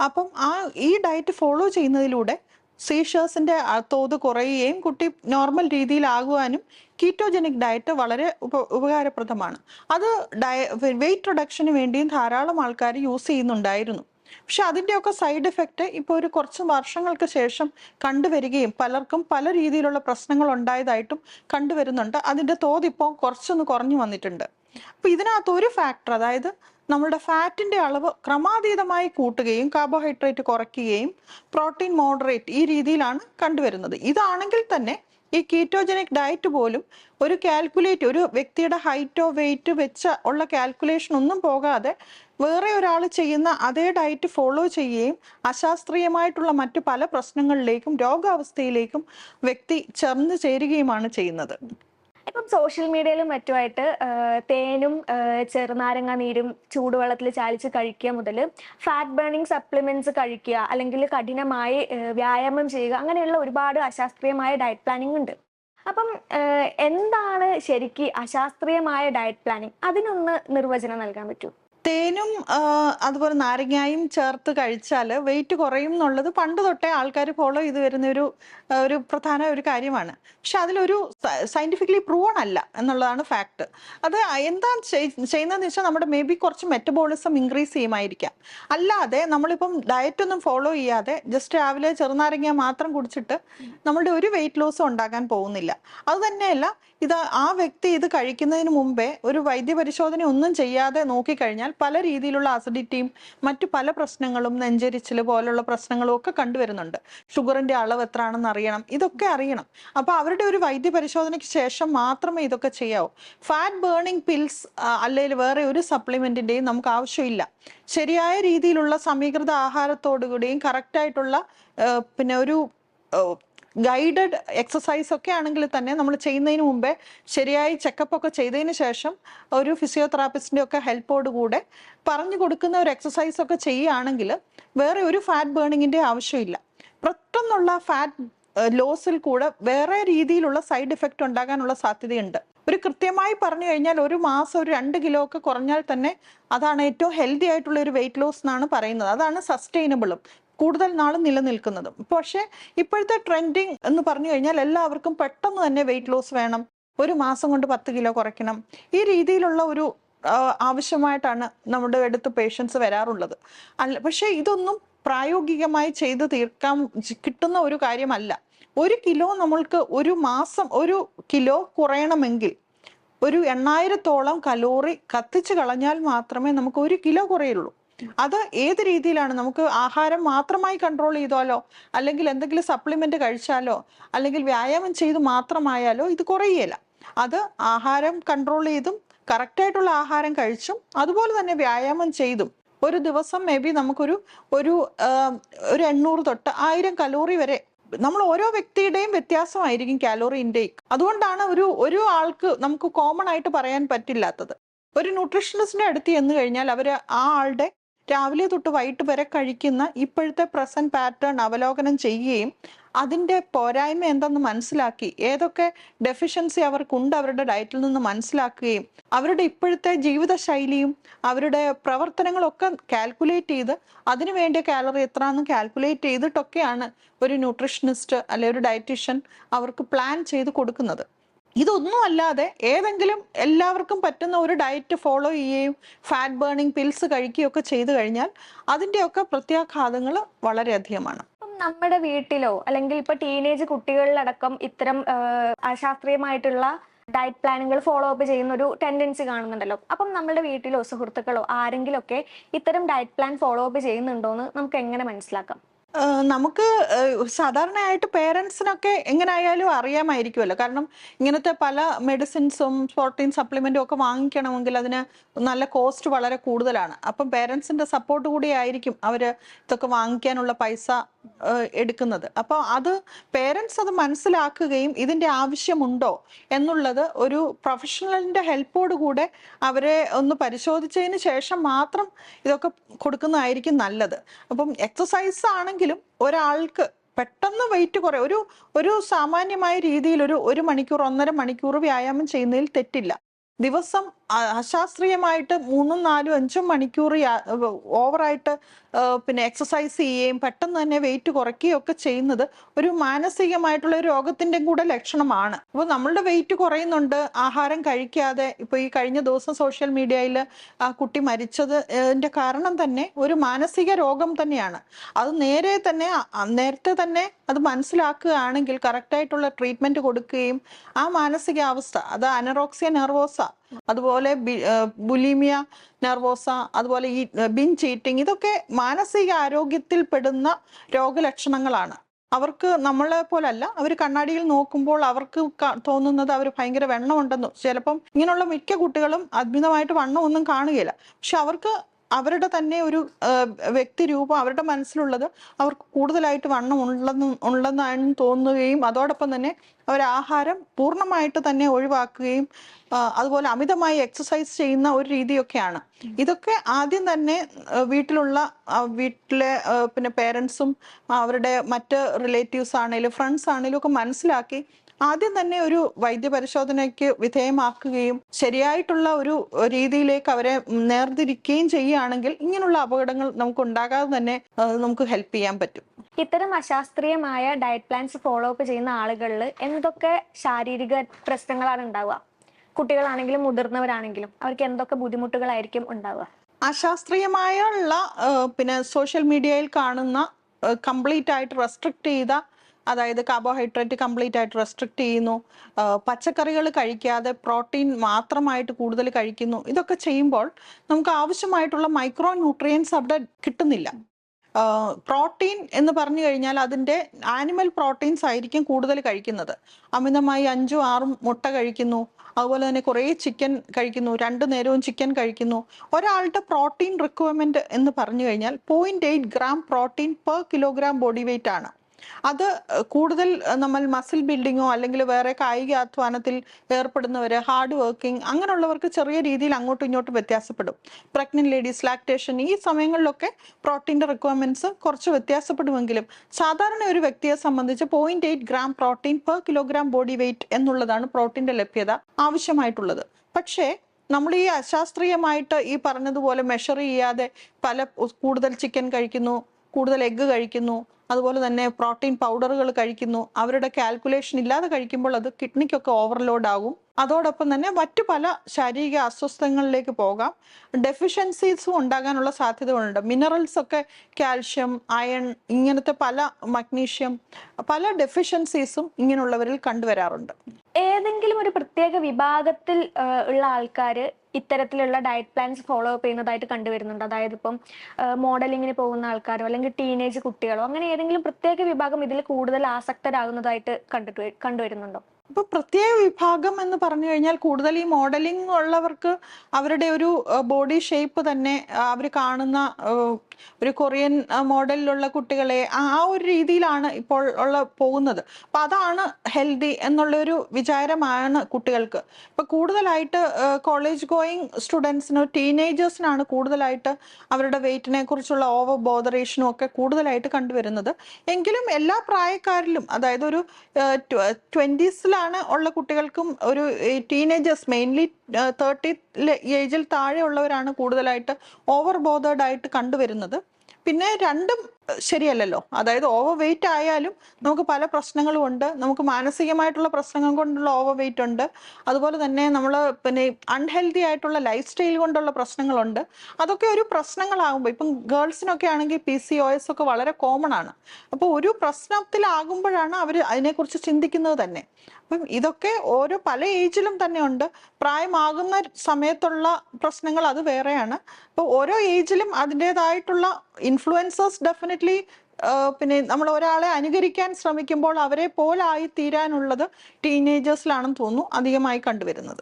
അപ്പം ആ ഈ ഡയറ്റ് ഫോളോ ചെയ്യുന്നതിലൂടെ സീഷേഴ്സിന്റെ തോത് കുറയുകയും കുട്ടി നോർമൽ രീതിയിലാകുവാനും കീറ്റോജനിക് ഡയറ്റ് വളരെ ഉപ ഉപകാരപ്രദമാണ്. അത് ഡയ വെയിറ്റ് റിഡക്ഷന് വേണ്ടിയും ധാരാളം ആൾക്കാർ യൂസ് ചെയ്യുന്നുണ്ടായിരുന്നു. പക്ഷെ അതിന്റെയൊക്കെ സൈഡ് എഫക്റ്റ് ഇപ്പോൾ ഒരു കുറച്ച് വർഷങ്ങൾക്ക് ശേഷം കണ്ടുവരികയും പലർക്കും പല രീതിയിലുള്ള പ്രശ്നങ്ങൾ ഉണ്ടായതായിട്ടും കണ്ടുവരുന്നുണ്ട്. അതിന്റെ തോത് ഇപ്പോൾ കുറച്ചൊന്ന് കുറഞ്ഞു വന്നിട്ടുണ്ട്. അപ്പോൾ ഇതിനകത്ത് ഒരു ഫാക്ടർ അതായത് നമ്മളുടെ ഫാറ്റിന്റെ അളവ് ക്രമാതീതമായി കൂട്ടുകയും കാർബോഹൈഡ്രേറ്റ് കുറയ്ക്കുകയും പ്രോട്ടീൻ മോഡറേറ്റ് ഈ രീതിയിലാണ് കണ്ടുവരുന്നത്. ഇതാണെങ്കിൽ തന്നെ ഈ കീറ്റോജനിക് ഡയറ്റ് പോലും ഒരു കാൽക്കുലേറ്റ് ഒരു വ്യക്തിയുടെ ഹൈറ്റോ വെയിറ്റ് വെച്ച ഉള്ള കാൽക്കുലേഷൻ ഒന്നും പോകാതെ വേറെ ഒരാൾ ചെയ്യുന്ന അതേ ഡയറ്റ് ഫോളോ ചെയ്യുകയും അശാസ്ത്രീയമായിട്ടുള്ള മറ്റു പല പ്രശ്നങ്ങളിലേക്കും രോഗാവസ്ഥയിലേക്കും വ്യക്തി ചേർന്ന് ചേരുകയുമാണ് ചെയ്യുന്നത്. ഇപ്പം സോഷ്യൽ മീഡിയയിലും മറ്റുമായിട്ട് തേനും ചെറുനാരങ്ങ നീരും ചൂടുവെള്ളത്തിൽ ചാലിച്ച് കഴിക്കുക മുതൽ ഫാറ്റ് ബേണിംഗ് സപ്ലിമെന്റ്സ് കഴിക്കുക അല്ലെങ്കിൽ കഠിനമായി വ്യായാമം ചെയ്യുക അങ്ങനെയുള്ള ഒരുപാട് അശാസ്ത്രീയമായ ഡയറ്റ് പ്ലാനിങ് ഉണ്ട്. അപ്പം എന്താണ് ശരിക്ക് അശാസ്ത്രീയമായ ഡയറ്റ് പ്ലാനിങ് അതിനൊന്ന് നിർവചനം നൽകാൻ പറ്റൂ. തേനും അതുപോലെ നാരങ്ങായും ചേർത്ത് കഴിച്ചാൽ വെയിറ്റ് കുറയും എന്നുള്ളത് പണ്ട് തൊട്ടേ ആൾക്കാർ ഫോളോ ചെയ്ത് വരുന്ന ഒരു ഒരു പ്രധാന ഒരു കാര്യമാണ്. പക്ഷെ അതിലൊരു സയന്റിഫിക്കലി പ്രൂവൺ അല്ല എന്നുള്ളതാണ് ഫാക്ട് അത് എന്താ ചെയ്- ചെയ്യുന്നതെന്ന് വെച്ചാൽ നമ്മുടെ മേ ബി കുറച്ച് മെറ്റബോളിസം ഇൻക്രീസ് ചെയ്യുമായിരിക്കാം. അല്ലാതെ നമ്മളിപ്പം ഡയറ്റ് ഒന്നും ഫോളോ ചെയ്യാതെ ജസ്റ്റ് രാവിലെ ചെറുനാരങ്ങ മാത്രം കുടിച്ചിട്ട് നമ്മളുടെ ഒരു വെയിറ്റ് ലോസും ഉണ്ടാക്കാൻ പോകുന്നില്ല. അത് തന്നെയല്ല ഇത് ആ വ്യക്തി ഇത് കഴിക്കുന്നതിന് മുമ്പേ ഒരു വൈദ്യപരിശോധന ഒന്നും ചെയ്യാതെ നോക്കിക്കഴിഞ്ഞാൽ പല രീതിയിലുള്ള അസിഡിറ്റിയും മറ്റു പല പ്രശ്നങ്ങളും നെഞ്ചരിച്ചിൽ പോലുള്ള പ്രശ്നങ്ങളും ഒക്കെ കണ്ടുവരുന്നുണ്ട്. ഷുഗറിന്റെ അളവ് എത്രയാണെന്ന് അറിയണം. ഇതൊക്കെ അറിയണം. അപ്പൊ അവരുടെ ഒരു വൈദ്യപരിശോധനയ്ക്ക് ശേഷം മാത്രമേ ഇതൊക്കെ ചെയ്യാവൂ. ഫാറ്റ് ബേണിംഗ് പിൽസ് അല്ലെങ്കിൽ വേറെ ഒരു സപ്ലിമെന്റിന്റെയും നമുക്ക് ആവശ്യമില്ല. ശരിയായ രീതിയിലുള്ള സമീകൃത ആഹാരത്തോടുകൂടിയും കറക്റ്റായിട്ടുള്ള പിന്നെ ഒരു ഗൈഡഡ് എക്സസൈസ് ഒക്കെ ആണെങ്കിൽ തന്നെ നമ്മൾ ചെയ്യുന്നതിന് മുമ്പേ ശരിയായി ചെക്കപ്പ് ഒക്കെ ചെയ്തതിന് ശേഷം ഒരു ഫിസിയോതെറാപ്പിസ്റ്റിന്റെ ഒക്കെ ഹെൽപ്പോട് കൂടെ പറഞ്ഞു കൊടുക്കുന്ന ഒരു എക്സസൈസ് ഒക്കെ ചെയ്യുകയാണെങ്കിൽ വേറെ ഒരു ഫാറ്റ് ബേണിങ്ങിന്റെ ആവശ്യമില്ല. പെട്ടെന്നുള്ള ഫാറ്റ് ലോസിൽ കൂടെ വേറെ രീതിയിലുള്ള സൈഡ് എഫക്റ്റ് ഉണ്ടാകാനുള്ള സാധ്യതയുണ്ട്. ഒരു കൃത്യമായി പറഞ്ഞു കഴിഞ്ഞാൽ ഒരു മാസം ഒരു രണ്ട് കിലോ ഒക്കെ കുറഞ്ഞാൽ തന്നെ അതാണ് ഏറ്റവും ഹെൽത്തി ആയിട്ടുള്ള ഒരു വെയിറ്റ് ലോസ് എന്നാണ് പറയുന്നത്. അതാണ് സസ്റ്റൈനബിളും കൂടുതൽ നാൾ നിലനിൽക്കുന്നതും. പക്ഷേ ഇപ്പോഴത്തെ ട്രെൻഡിങ് എന്ന് പറഞ്ഞു കഴിഞ്ഞാൽ എല്ലാവർക്കും പെട്ടെന്ന് തന്നെ വെയിറ്റ് ലോസ് വേണം. ഒരു മാസം കൊണ്ട് പത്ത് കിലോ കുറയ്ക്കണം. ഈ രീതിയിലുള്ള ഒരു ആവശ്യമായിട്ടാണ് നമ്മുടെ അടുത്ത് പേഷ്യൻസ് വരാറുള്ളത്. അല്ല പക്ഷേ ഇതൊന്നും പ്രായോഗികമായി ചെയ്ത് തീർക്കാൻ കിട്ടുന്ന ഒരു കാര്യമല്ല. ഒരു കിലോ നമ്മൾക്ക് ഒരു മാസം ഒരു കിലോ കുറയണമെങ്കിൽ ഒരു എണ്ണായിരത്തോളം കലോറി കത്തിച്ച് കളഞ്ഞാൽ മാത്രമേ നമുക്ക് ഒരു കിലോ കുറയുള്ളൂ. അത് ഏത് രീതിയിലാണ്? നമുക്ക് ആഹാരം മാത്രമായി കൺട്രോൾ ചെയ്താലോ? അല്ലെങ്കിൽ എന്തെങ്കിലും സപ്ലിമെന്റ് കഴിച്ചാലോ? അല്ലെങ്കിൽ വ്യായാമം ചെയ്ത് മാത്രമായാലോ? ഇത് കുറയുകയില്ല അത് ആഹാരം കൺട്രോൾ ചെയ്തും കറക്റ്റായിട്ടുള്ള ആഹാരം കഴിച്ചും അതുപോലെ തന്നെ വ്യായാമം ചെയ്തും. ഒരു ദിവസം മേ ബി നമുക്കൊരു ഒരു ഒരു എണ്ണൂറ് തൊട്ട് ആയിരം കലോറി വരെ നമ്മൾ ഓരോ വ്യക്തിയുടെയും വ്യത്യാസമായിരിക്കും കാലോറി ഇൻടേക്ക് അതുകൊണ്ടാണ് ഒരു ഒരു ആൾക്ക് നമുക്ക് കോമൺ ആയിട്ട് പറയാൻ പറ്റില്ലാത്തത്. ഒരു ന്യൂട്രീഷനിസ്റ്റിന്റെ അടുത്ത് ചെന്ന് കഴിഞ്ഞാൽ അവർ ആ ആളുടെ രാവിലെ തൊട്ട് വൈകിട്ട് വരെ കഴിക്കുന്ന ഇപ്പോഴത്തെ പ്രസന്റ് പാറ്റേൺ അവലോകനം ചെയ്യുകയും അതിന്റെ പോരായ്മ എന്തെന്ന് മനസ്സിലാക്കി ഏതൊക്കെ ഡെഫിഷ്യൻസി അവർക്കുണ്ട് അവരുടെ ഡയറ്റിൽ നിന്ന് മനസ്സിലാക്കുകയും അവരുടെ ഇപ്പോഴത്തെ ജീവിതശൈലിയും അവരുടെ പ്രവർത്തനങ്ങളൊക്കെ കാൽക്കുലേറ്റ് ചെയ്ത് അതിനു വേണ്ടിയ കാലറി എത്രയാണെന്ന് കാൽക്കുലേറ്റ് ചെയ്തിട്ടൊക്കെയാണ് ഒരു ന്യൂട്രീഷനിസ്റ്റ് അല്ലെ ഒരു ഡയറ്റീഷ്യൻ അവർക്ക് പ്ലാൻ ചെയ്ത് കൊടുക്കുന്നത്. ഇതൊന്നും അല്ലാതെ ഏതെങ്കിലും എല്ലാവർക്കും പറ്റുന്ന ഒരു ഡയറ്റ് ഫോളോ ചെയ്യുകയും ഫാറ്റ് ബേണിംഗ് പിൽസ് കഴിക്കുകയൊക്കെ ചെയ്തു കഴിഞ്ഞാൽ അതിന്റെയൊക്കെ പ്രത്യാഘാതങ്ങൾ വളരെയധികമാണ്. നമ്മുടെ വീട്ടിലോ അല്ലെങ്കിൽ ഇപ്പൊ ടീനേജ് കുട്ടികളിലടക്കം ഇത്തരം അശാസ്ത്രീയമായിട്ടുള്ള ഡയറ്റ് പ്ലാനുകൾ ഫോളോ അപ്പ് ചെയ്യുന്ന ഒരു ടെൻഡൻസി കാണുന്നുണ്ടല്ലോ. അപ്പം നമ്മുടെ വീട്ടിലോ സുഹൃത്തുക്കളോ ആരെങ്കിലും ഒക്കെ ഇത്തരം ഡയറ്റ് പ്ലാൻ ഫോളോ അപ്പ് ചെയ്യുന്നുണ്ടോ എന്ന് നമുക്ക് എങ്ങനെ മനസ്സിലാക്കാം? നമുക്ക് സാധാരണയായിട്ട് പേരൻസിനൊക്കെ എങ്ങനെ ആയാലും അറിയാമായിരിക്കുമല്ലോ കാരണം ഇങ്ങനത്തെ പല മെഡിസിൻസും പ്രോട്ടീൻ സപ്ലിമെന്റും ഒക്കെ വാങ്ങിക്കണമെങ്കിൽ അതിന് നല്ല കോസ്റ്റ് വളരെ കൂടുതലാണ്. അപ്പം പേരൻസിന്റെ സപ്പോർട്ട് കൂടി ആയിരിക്കും അവർ ഇതൊക്കെ വാങ്ങിക്കാനുള്ള പൈസ എടുക്കുന്നത്. അപ്പോൾ അത് പേരൻസ് അത് മനസ്സിലാക്കുകയും ഇതിന്റെ ആവശ്യമുണ്ടോ എന്നുള്ളത് ഒരു പ്രൊഫഷണലിന്റെ ഹെൽപ്പോട് കൂടെ അവരെ ഒന്ന് പരിശോധിച്ചതിന് ശേഷം മാത്രം ഇതൊക്കെ കൊടുക്കുന്നതായിരിക്കും നല്ലത്. അപ്പം എക്സസൈസ് ആണെങ്കിലും ഒരാൾക്ക് പെട്ടെന്ന് വെയിറ്റ് കുറേ ഒരു ഒരു സാമാന്യമായ രീതിയിൽ ഒരു ഒരു മണിക്കൂർ ഒന്നര മണിക്കൂർ വ്യായാമം ചെയ്യുന്നതിൽ തെറ്റില്ല. ദിവസം അശാസ്ത്രീയമായിട്ട് മൂന്നും നാലും അഞ്ചും മണിക്കൂർ ഓവറായിട്ട് പിന്നെ എക്സസൈസ് ചെയ്യുകയും പെട്ടെന്ന് തന്നെ വെയിറ്റ് കുറയ്ക്കുകയും ഒക്കെ ചെയ്യുന്നത് ഒരു മാനസികമായിട്ടുള്ള ഒരു രോഗത്തിന്റെ കൂടെ ലക്ഷണമാണ്. അപ്പോൾ നമ്മളുടെ വെയിറ്റ് കുറയുന്നുണ്ട് ആഹാരം കഴിക്കാതെ ഇപ്പോൾ ഈ കഴിഞ്ഞ ദിവസം സോഷ്യൽ മീഡിയയിൽ ആ കുട്ടി മരിച്ചത് ന്റെ കാരണം തന്നെ ഒരു മാനസിക രോഗം തന്നെയാണ്. അത് നേരെ തന്നെ നേരത്തെ തന്നെ അത് മനസ്സിലാക്കുകയാണെങ്കിൽ കറക്റ്റായിട്ടുള്ള ട്രീറ്റ്മെന്റ് കൊടുക്കുകയും ആ മാനസികാവസ്ഥ അത് അനറോക്സിയ നെർവോസ അതുപോലെ ബുലീമിയ നെർവോസ അതുപോലെ ഈ ബിൻ ചീറ്റിംഗ് ഇതൊക്കെ മാനസിക ആരോഗ്യത്തിൽ പെടുന്ന രോഗലക്ഷണങ്ങളാണ്. അവർക്ക് നമ്മളെ പോലല്ല അവർ കണ്ണാടിയിൽ നോക്കുമ്പോൾ അവർക്ക് തോന്നുന്നത് അവർ ഭയങ്കര വെണ്ണമുണ്ടെന്നും ചിലപ്പം ഇങ്ങനെയുള്ള മിക്ക കുട്ടികളും അദ്ഭുതമായിട്ട് വണ്ണമൊന്നും കാണുകയില്ല. പക്ഷെ അവർക്ക് അവരുടെ തന്നെ ഒരു വ്യക്തി രൂപം അവരുടെ മനസ്സിലുള്ളത് അവർക്ക് കൂടുതലായിട്ട് വണ്ണം ഉള്ളെന്ന് ഉള്ളെന്നാണ് തോന്നുകയും അതോടൊപ്പം തന്നെ അവർ ആഹാരം പൂർണമായിട്ട് തന്നെ ഒഴിവാക്കുകയും അതുപോലെ അമിതമായി എക്സസൈസ് ചെയ്യുന്ന ഒരു രീതിയൊക്കെയാണ്. ഇതൊക്കെ ആദ്യം തന്നെ വീട്ടിലുള്ള വീട്ടിലെ പിന്നെ പേരൻസും അവരുടെ മറ്റ് റിലേറ്റീവ്സ് ആണെങ്കിലും ഫ്രണ്ട്സ് ആണെങ്കിലും ഒക്കെ മനസ്സിലാക്കി ആദ്യം തന്നെ ഒരു വൈദ്യപരിശോധനയ്ക്ക് വിധേയമാക്കുകയും ശരിയായിട്ടുള്ള ഒരു രീതിയിലേക്ക് അവരെ നേർതിരിക്കുകയും ചെയ്യുകയാണെങ്കിൽ ഇങ്ങനെയുള്ള അപകടങ്ങൾ നമുക്ക് ഉണ്ടാകാതെ തന്നെ നമുക്ക് ഹെൽപ്പ് ചെയ്യാൻ പറ്റും. ഇത്തരം അശാസ്ത്രീയമായ ഡയറ്റ് പ്ലാൻസ് ഫോളോ അപ്പ് ചെയ്യുന്ന ആളുകളിൽ എന്തൊക്കെ ശാരീരിക പ്രശ്നങ്ങളാണ് ഉണ്ടാവുക? കുട്ടികളാണെങ്കിലും മുതിർന്നവരാണെങ്കിലും അവർക്ക് എന്തൊക്കെ ബുദ്ധിമുട്ടുകളായിരിക്കും ഉണ്ടാവുക? അശാസ്ത്രീയമായുള്ള പിന്നെ സോഷ്യൽ മീഡിയയിൽ കാണുന്ന കംപ്ലീറ്റ് ആയിട്ട് റെസ്ട്രിക്ട് ചെയ്ത അതായത് കാർബോഹൈഡ്രേറ്റ് കംപ്ലീറ്റ് ആയിട്ട് റെസ്ട്രിക്ട് ചെയ്യുന്നു. പച്ചക്കറികൾ കഴിക്കാതെ പ്രോട്ടീൻ മാത്രമായിട്ട് കൂടുതൽ കഴിക്കുന്നു. ഇതൊക്കെ ചെയ്യുമ്പോൾ നമുക്ക് ആവശ്യമായിട്ടുള്ള മൈക്രോ ന്യൂട്രിയൻസ് അവിടെ കിട്ടുന്നില്ല. പ്രോട്ടീൻ എന്ന് പറഞ്ഞു കഴിഞ്ഞാൽ അതിന്റെ ആനിമൽ പ്രോട്ടീൻസ് ആയിരിക്കും കൂടുതൽ കഴിക്കുന്നത്. അമിതമായി അഞ്ചും ആറും മുട്ട കഴിക്കുന്നു. അതുപോലെ തന്നെ കുറേ ചിക്കൻ കഴിക്കുന്നു. രണ്ടു നേരവും ചിക്കൻ കഴിക്കുന്നു. ഒരാളുടെ പ്രോട്ടീൻ റിക്വയർമെന്റ് എന്ന് പറഞ്ഞു കഴിഞ്ഞാൽ point eight gram protein per kilogram body weight ആണ്. അത് കൂടുതൽ നമ്മൾ മസിൽ ബിൽഡിങ്ങോ അല്ലെങ്കിൽ വേറെ കായിക അധ്വാനത്തിൽ ഏർപ്പെടുന്നവര് ഹാർഡ് വർക്കിംഗ് അങ്ങനെയുള്ളവർക്ക് ചെറിയ രീതിയിൽ അങ്ങോട്ടും ഇങ്ങോട്ടും വ്യത്യാസപ്പെടും. പ്രഗ്നന്റ് ലേഡീസ് ലാക്ടേഷൻ ഈ സമയങ്ങളിലൊക്കെ പ്രോട്ടീന്റെ റിക്വയർമെന്റ്സ് കുറച്ച് വ്യത്യാസപ്പെടുമെങ്കിലും സാധാരണ ഒരു വ്യക്തിയെ സംബന്ധിച്ച് point eight gram protein per kilogram body weight എന്നുള്ളതാണ് പ്രോട്ടീന്റെ ലഭ്യത ആവശ്യമായിട്ടുള്ളത്. പക്ഷേ നമ്മൾ ഈ അശാസ്ത്രീയമായിട്ട് ഈ പറഞ്ഞതുപോലെ മെഷർ ചെയ്യാതെ പല കൂടുതൽ ചിക്കൻ കഴിക്കുന്നു കൂടുതൽ എഗ്ഗ് കഴിക്കുന്നു അതുപോലെ തന്നെ പ്രോട്ടീൻ പൗഡറുകൾ കഴിക്കുന്നു. അവരുടെ കാൽക്കുലേഷൻ ഇല്ലാതെ കഴിക്കുമ്പോൾ അത് കിഡ്നിക്കൊക്കെ ഓവർലോഡ് ആകും അതോടൊപ്പം തന്നെ മറ്റു പല ശാരീരിക അസ്വസ്ഥങ്ങളിലേക്ക് പോകാം. ഡെഫിഷ്യൻസീസും ഉണ്ടാകാനുള്ള സാധ്യതകളുണ്ട്. മിനറൽസ് ഒക്കെ കാൽഷ്യം അയൺ ഇങ്ങനത്തെ പല മഗ്നീഷ്യം പല ഡെഫിഷ്യൻസീസും ഇങ്ങനെയുള്ളവരിൽ കണ്ടുവരാറുണ്ട്. ഏതെങ്കിലും ഒരു പ്രത്യേക വിഭാഗത്തിൽ ഉള്ള ആൾക്കാർ ഇത്തരത്തിലുള്ള ഡയറ്റ് പ്ലാൻസ് ഫോളോ അപ്പ് ചെയ്യുന്നതായിട്ട് കണ്ടുവരുന്നുണ്ട്. അതായത് ഇപ്പം മോഡലിങ്ങിന് പോകുന്ന ആൾക്കാരോ അല്ലെങ്കിൽ ടീനേജ് കുട്ടികളോ അങ്ങനെ ഏതെങ്കിലും പ്രത്യേക വിഭാഗം ഇതിൽ കൂടുതൽ ആസക്തരാകുന്നതായിട്ട് കണ്ടിട്ട് കണ്ടുവരുന്നുണ്ടോ? ഇപ്പൊ പ്രത്യേക വിഭാഗം എന്ന് പറഞ്ഞു കഴിഞ്ഞാൽ കൂടുതൽ ഈ മോഡലിംഗ് ഉള്ളവർക്ക് അവരുടെ ഒരു ബോഡി ഷേപ്പ് തന്നെ അവർ കാണുന്ന ഒരു കൊറിയൻ മോഡലിലുള്ള കുട്ടികളെ ആ ഒരു രീതിയിലാണ് ഇപ്പോൾ ഉള്ള പോകുന്നത്. അപ്പൊ അതാണ് ഹെൽത്തി എന്നുള്ളൊരു വിചാരമാണ് കുട്ടികൾക്ക്. ഇപ്പൊ കൂടുതലായിട്ട് കോളേജ് ഗോയിങ് സ്റ്റുഡൻസിനോ ടീനേജേഴ്സിനാണ് കൂടുതലായിട്ട് അവരുടെ വെയിറ്റിനെ കുറിച്ചുള്ള ഓവർ ബോധറേഷനും ഒക്കെ കൂടുതലായിട്ട് കണ്ടുവരുന്നത്. എങ്കിലും എല്ലാ പ്രായക്കാരിലും അതായത് ഒരു ട്വന്റീസിലാണ് ഉള്ള കുട്ടികൾക്കും ഒരു ടീനേജേഴ്സ് മെയിൻലി തേർട്ടി ഏജിൽ താഴെയുള്ളവരാണ് കൂടുതലായിട്ട് ഓവർ ബോധേഡ് ആയിട്ട് കണ്ടുവരുന്നത്. പിന്നെ രണ്ടും ശരിയല്ലല്ലോ. അതായത് ഓവർ വെയിറ്റ് ആയാലും നമുക്ക് പല പ്രശ്നങ്ങളും ഉണ്ട്. നമുക്ക് മാനസികമായിട്ടുള്ള പ്രശ്നങ്ങൾ കൊണ്ടുള്ള ഓവർ വെയിറ്റ് ഉണ്ട്. അതുപോലെ തന്നെ നമ്മൾ പിന്നെ അൺഹെൽത്തി ആയിട്ടുള്ള ലൈഫ് സ്റ്റൈൽ കൊണ്ടുള്ള പ്രശ്നങ്ങളുണ്ട്. അതൊക്കെ ഒരു പ്രശ്നങ്ങളാകുമ്പോൾ ഇപ്പം ഗേൾസിനൊക്കെ ആണെങ്കിൽ പി സി ഒ എസ് ഒക്കെ വളരെ കോമൺ ആണ്. അപ്പോൾ ഒരു പ്രശ്നത്തിലാകുമ്പോഴാണ് അവർ അതിനെക്കുറിച്ച് ചിന്തിക്കുന്നത് തന്നെ. അപ്പം ഇതൊക്കെ ഓരോ പല ഏജിലും തന്നെ ഉണ്ട്. പ്രായമാകുന്ന സമയത്തുള്ള പ്രശ്നങ്ങൾ അത് വേറെയാണ്. അപ്പോൾ ഓരോ ഏജിലും അതിന്റെതായിട്ടുള്ള ഇൻഫ്ലുവൻസേഴ്സ് ഡെഫിനറ്റ്ലി പിന്നെ നമ്മൾ ഒരാളെ അനുകരിക്കാൻ ശ്രമിക്കുമ്പോൾ അവരെ പോലായി തീരാനുള്ളത് ടീനേജേഴ്സിലാണെന്ന് തോന്നുന്നു അധികമായി കണ്ടുവരുന്നത്.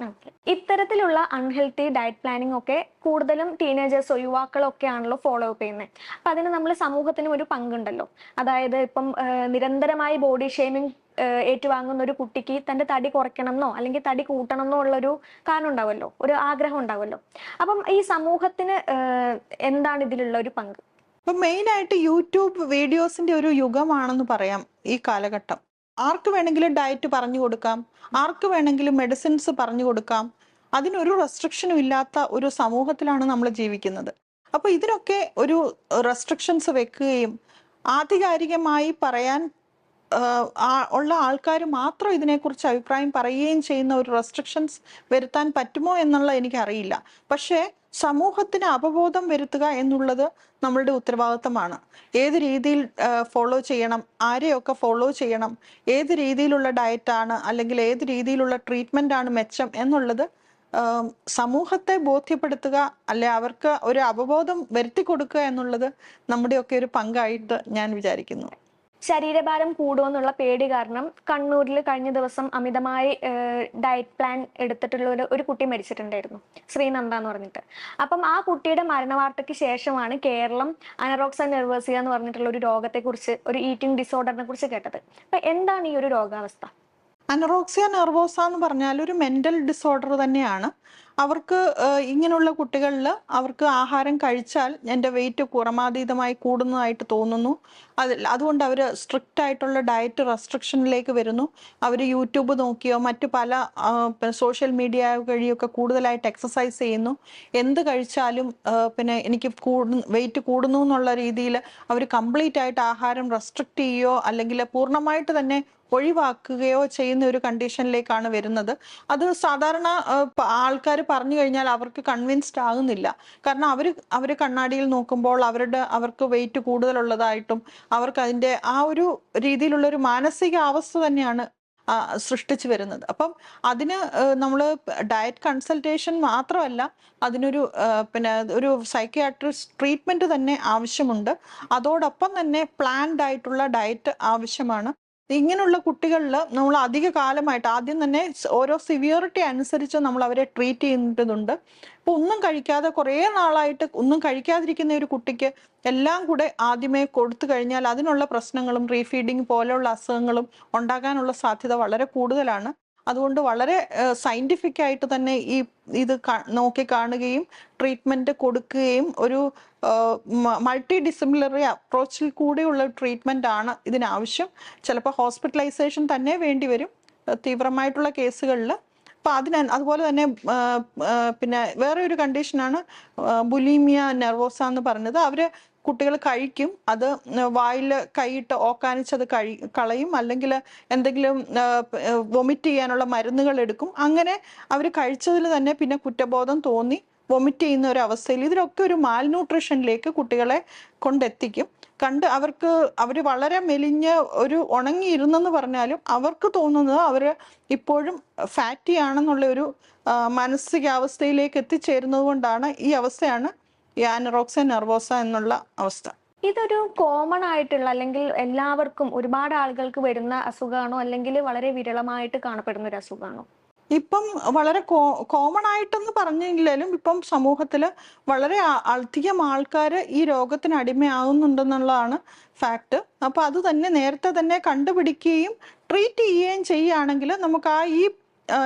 ഇത്തരത്തിലുള്ള അൺഹെൽത്തി ഡയറ്റ് പ്ലാനിങ് ഒക്കെ കൂടുതലും ടീനേജേഴ്സോ യുവാക്കളോ ഒക്കെ ആണല്ലോ ഫോളോ അപ്പ് ചെയ്യുന്നത്. അപ്പൊ അതിന് നമ്മൾ സമൂഹത്തിനും ഒരു പങ്കുണ്ടല്ലോ. അതായത് ഇപ്പം നിരന്തരമായി ബോഡി ഷേമിങ് ഏറ്റുവാങ്ങുന്ന ഒരു കുട്ടിക്ക് തന്റെ തടി കുറയ്ക്കണം എന്നോ അല്ലെങ്കിൽ തടി കൂട്ടണം എന്നോ ഉള്ളൊരു കാരണം ഉണ്ടാവുമല്ലോ ഒരു ആഗ്രഹം ഉണ്ടാവുമല്ലോ അപ്പം ഈ സമൂഹത്തിന് എന്താണ് ഇതിലുള്ള ഒരു പങ്ക്? ഇപ്പം മെയിനായിട്ട് യൂട്യൂബ് വീഡിയോസിന്റെ ഒരു യുഗമാണെന്ന് പറയാം ഈ കാലഘട്ടം. ആർക്ക് വേണമെങ്കിലും ഡയറ്റ് പറഞ്ഞു കൊടുക്കാം ആർക്ക് വേണമെങ്കിലും മെഡിസിൻസ് പറഞ്ഞു കൊടുക്കാം. അതിനൊരു റെസ്ട്രിക്ഷനും ഇല്ലാത്ത ഒരു സമൂഹത്തിലാണ് നമ്മൾ ജീവിക്കുന്നത്. അപ്പോൾ ഇതിനൊക്കെ ഒരു റെസ്ട്രിക്ഷൻസ് വെക്കുകയും ആധികാരികമായി പറയാൻ ഉള്ള ആൾക്കാർ മാത്രം ഇതിനെക്കുറിച്ച് അഭിപ്രായം പറയുകയും ചെയ്യുന്ന ഒരു റെസ്ട്രിക്ഷൻസ് വരുത്താൻ പറ്റുമോ എന്നുള്ള എനിക്കറിയില്ല. പക്ഷേ സമൂഹത്തിന് അവബോധം വരുത്തുക എന്നുള്ളത് നമ്മളുടെ ഉത്തരവാദിത്തമാണ്. ഏത് രീതിയിൽ ഫോളോ ചെയ്യണം ആരെയൊക്കെ ഫോളോ ചെയ്യണം ഏത് രീതിയിലുള്ള ഡയറ്റാണ് അല്ലെങ്കിൽ ഏത് രീതിയിലുള്ള ട്രീറ്റ്മെന്റ് ആണ് മെച്ചം എന്നുള്ളത് സമൂഹത്തെ ബോധ്യപ്പെടുത്തുക അല്ലെ അവർക്ക് ഒരു അവബോധം വരുത്തി കൊടുക്കുക എന്നുള്ളത് നമ്മുടെയൊക്കെ ഒരു പങ്കായിട്ട് ഞാൻ വിചാരിക്കുന്നു. ശരീരഭാരം കൂടുമെന്നുള്ള പേടി കാരണം കണ്ണൂരിൽ കഴിഞ്ഞ ദിവസം അമിതമായി ഡയറ്റ് പ്ലാൻ എടുത്തിട്ടുള്ള ഒരു ഒരു കുട്ടി മരിച്ചിട്ടുണ്ടായിരുന്നു. ശ്രീനന്ദ എന്ന് പറഞ്ഞിട്ട്. അപ്പം ആ കുട്ടിയുടെ മരണവാർത്തയ്ക്ക് ശേഷമാണ് കേരളം അനറോക്സ നെർവേസിയ എന്ന് പറഞ്ഞിട്ടുള്ള ഒരു രോഗത്തെക്കുറിച്ച് ഒരു ഈറ്റിംഗ് ഡിസോർഡറിനെ കുറിച്ച് കേട്ടത്. അപ്പൊ എന്താണ് ഈ ഒരു രോഗാവസ്ഥ? അനറോക്സിയ നെർവോസ എന്ന് പറഞ്ഞാൽ ഒരു മെന്റൽ ഡിസോർഡർ തന്നെയാണ്. അവർക്ക് ഇങ്ങനെയുള്ള കുട്ടികളിൽ അവർക്ക് ആഹാരം കഴിച്ചാൽ എന്റെ വെയിറ്റ് കുറമാതീതമായി കൂടുന്നതായിട്ട് തോന്നുന്നു. അതിൽ അതുകൊണ്ട് അവർ സ്ട്രിക്റ്റ് ആയിട്ടുള്ള ഡയറ്റ് റെസ്ട്രിക്ഷനിലേക്ക് വരുന്നു. അവർ യൂട്യൂബ് നോക്കിയോ മറ്റു പല സോഷ്യൽ മീഡിയ വഴിയൊക്കെ കൂടുതലായിട്ട് എക്സസൈസ് ചെയ്യുന്നു. എന്ത് കഴിച്ചാലും പിന്നെ എനിക്ക് കൂടു വെയിറ്റ് കൂടുന്നു എന്നുള്ള രീതിയിൽ അവർ കംപ്ലീറ്റ് ആയിട്ട് ആഹാരം റെസ്ട്രിക്റ്റ് ചെയ്യുകയോ അല്ലെങ്കിൽ പൂർണമായിട്ട് തന്നെ ഒഴിവാക്കുകയോ ചെയ്യുന്ന ഒരു കണ്ടീഷനിലേക്കാണ് വരുന്നത്. അത് സാധാരണ ആൾക്കാർ പറഞ്ഞു കഴിഞ്ഞാൽ അവർക്ക് കൺവിൻസ്ഡ് ആകുന്നില്ല. കാരണം അവർ അവർ കണ്ണാടിയിൽ നോക്കുമ്പോൾ അവരുടെ അവർക്ക് വെയിറ്റ് കൂടുതലുള്ളതായിട്ടും അവർക്ക് അതിന്റെ ആ ഒരു രീതിയിലുള്ള ഒരു മാനസിക അവസ്ഥ തന്നെയാണ് സൃഷ്ടിച്ചു വരുന്നത്. അപ്പം അതിന് നമ്മൾ ഡയറ്റ് കൺസൾട്ടേഷൻ മാത്രമല്ല അതിനൊരു പിന്നെ ഒരു സൈക്കിയാട്രിസ്റ്റ് ട്രീറ്റ്മെന്റ് തന്നെ ആവശ്യമുണ്ട്. അതോടൊപ്പം തന്നെ പ്ലാൻഡ് ആയിട്ടുള്ള ഡയറ്റ് ആവശ്യമാണ്. ഇങ്ങനെയുള്ള കുട്ടികളിൽ നമ്മൾ അധിക കാലമായിട്ട് ആദ്യം തന്നെ ഓരോ സിവിയറിറ്റി അനുസരിച്ച് നമ്മൾ അവരെ ട്രീറ്റ് ചെയ്യേണ്ടതുണ്ട്. ഇപ്പൊ ഒന്നും കഴിക്കാതെ കുറേ നാളായിട്ട് ഒന്നും കഴിക്കാതിരിക്കുന്ന ഒരു കുട്ടിക്ക് എല്ലാം കൂടെ ആദ്യമേ കൊടുത്തു കഴിഞ്ഞാൽ അതിനുള്ള പ്രശ്നങ്ങളും റീഫീഡിങ് പോലെയുള്ള അസുഖങ്ങളും ഉണ്ടാകാനുള്ള സാധ്യത വളരെ കൂടുതലാണ്. അതുകൊണ്ട് വളരെ സയന്റിഫിക് ആയിട്ട് തന്നെ ഈ ഇത് നോക്കി കാണുകയും ട്രീറ്റ്മെന്റ് കൊടുക്കുകയും ഒരു മൾട്ടി ഡിസിപ്ലിനറി അപ്രോച്ചിൽ കൂടെയുള്ള ട്രീറ്റ്മെന്റ് ആണ് ഇതിനാവശ്യം. ചിലപ്പോൾ ഹോസ്പിറ്റലൈസേഷൻ തന്നെ വേണ്ടി വരും തീവ്രമായിട്ടുള്ള കേസുകളിൽ. അപ്പോൾ അതിന് അതുപോലെ തന്നെ പിന്നെ വേറെ ഒരു കണ്ടീഷനാണ് ബുലീമിയ നെർവോസ എന്ന് പറഞ്ഞത് അവർ കുട്ടികൾ കഴിക്കും. അത് വായിൽ കൈയിട്ട് ഓക്കാനിച്ചത് കഴി കളയും. അല്ലെങ്കിൽ എന്തെങ്കിലും വൊമിറ്റ് ചെയ്യാനുള്ള മരുന്നുകൾ എടുക്കും. അങ്ങനെ അവർ കഴിച്ചതിൽ തന്നെ പിന്നെ കുറ്റബോധം തോന്നി. വൊമിറ്റ് ചെയ്യുന്ന ഒരു അവസ്ഥയിൽ ഇതിലൊക്കെ ഒരു മാൽന്യൂട്രീഷനിലേക്ക് കുട്ടികളെ കൊണ്ടെത്തിക്കും. കണ്ട് അവർക്ക് അവർ വളരെ മെലിഞ്ഞ് ഒരു ഉണങ്ങിയിരുന്നെന്ന് പറഞ്ഞാലും അവർക്ക് തോന്നുന്നത് അവർ ഇപ്പോഴും ഫാറ്റി ആണെന്നുള്ള ഒരു മാനസികാവസ്ഥയിലേക്ക് എത്തിച്ചേരുന്നത് കൊണ്ടാണ് ഈ അവസ്ഥയാണ് ഈ ആനറോക്സ നെർവോസ എന്നുള്ള അവസ്ഥ. ഇതൊരു കോമൺ ആയിട്ടുള്ള അല്ലെങ്കിൽ എല്ലാവർക്കും ഒരുപാട് ആളുകൾക്ക് വരുന്ന അസുഖമാണോ അല്ലെങ്കിൽ വളരെ വിരളമായിട്ട് കാണപ്പെടുന്ന ഒരു അസുഖമാണോ ഇപ്പം വളരെ കോമൺ ആയിട്ടെന്ന് പറഞ്ഞില്ലെങ്കിലും ഇപ്പം സമൂഹത്തിൽ വളരെ അധികം ആൾക്കാർ ഈ രോഗത്തിന് അടിമയാവുന്നുണ്ടെന്നുള്ളതാണ് ഫാക്ട് അപ്പം അത് തന്നെ നേരത്തെ തന്നെ കണ്ടുപിടിക്കുകയും ട്രീറ്റ് ചെയ്യുകയും ചെയ്യുകയാണെങ്കിൽ നമുക്ക് ആ ഈ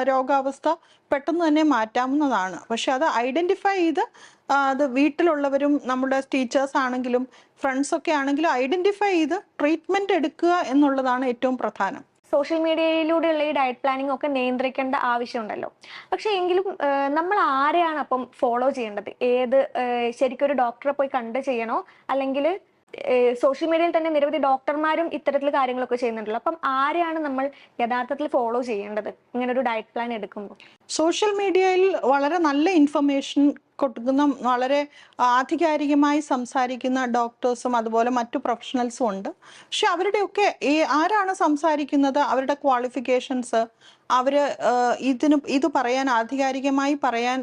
രോഗാവസ്ഥ പെട്ടെന്ന് തന്നെ മാറ്റാവുന്നതാണ്. പക്ഷെ അത് ഐഡന്റിഫൈ ചെയ്ത് അത് വീട്ടിലുള്ളവരും നമ്മുടെ ടീച്ചേഴ്സ് ആണെങ്കിലും ഫ്രണ്ട്സ് ഒക്കെ ആണെങ്കിലും ഐഡന്റിഫൈ ചെയ്ത് ട്രീറ്റ്മെന്റ് എടുക്കുക എന്നുള്ളതാണ് ഏറ്റവും പ്രധാനം. സോഷ്യൽ മീഡിയയിലൂടെയുള്ള ഈ ഡയറ്റ് പ്ലാനിങ് ഒക്കെ നിയന്ത്രിക്കേണ്ട ആവശ്യമുണ്ടല്ലോ. പക്ഷേ എങ്കിലും നമ്മൾ ആരെയാണ് അപ്പം ഫോളോ ചെയ്യേണ്ടത്? ഏത് ശരിക്കും ഒരു ഡോക്ടറെ പോയി കണ്ട് ചെയ്യണോ? അല്ലെങ്കിൽ സോഷ്യൽ മീഡിയയിൽ തന്നെ നിരവധി ഡോക്ടർമാരും ഇത്തരത്തിൽ കാര്യങ്ങളൊക്കെ ചെയ്യുന്നുണ്ടല്ലോ. അപ്പം ആരെയാണ് നമ്മൾ യഥാർത്ഥത്തിൽ ഫോളോ ചെയ്യേണ്ടത്? ഇങ്ങനെ ഒരു ഡയറ്റ് പ്ലാൻ എടുക്കുമ്പോൾ സോഷ്യൽ മീഡിയയിൽ വളരെ നല്ല ഇൻഫർമേഷൻ കൊടുക്കുന്ന വളരെ ആധികാരികമായി സംസാരിക്കുന്ന ഡോക്ടേഴ്സും അതുപോലെ മറ്റു പ്രൊഫഷണൽസും ഉണ്ട്. പക്ഷെ അവരുടെയൊക്കെ ഈ ആരാണ് സംസാരിക്കുന്നത്? അവരുടെ ക്വാളിഫിക്കേഷൻസ് അവർ ഇതിന് ഇത് പറയാൻ ആധികാരികമായി പറയാൻ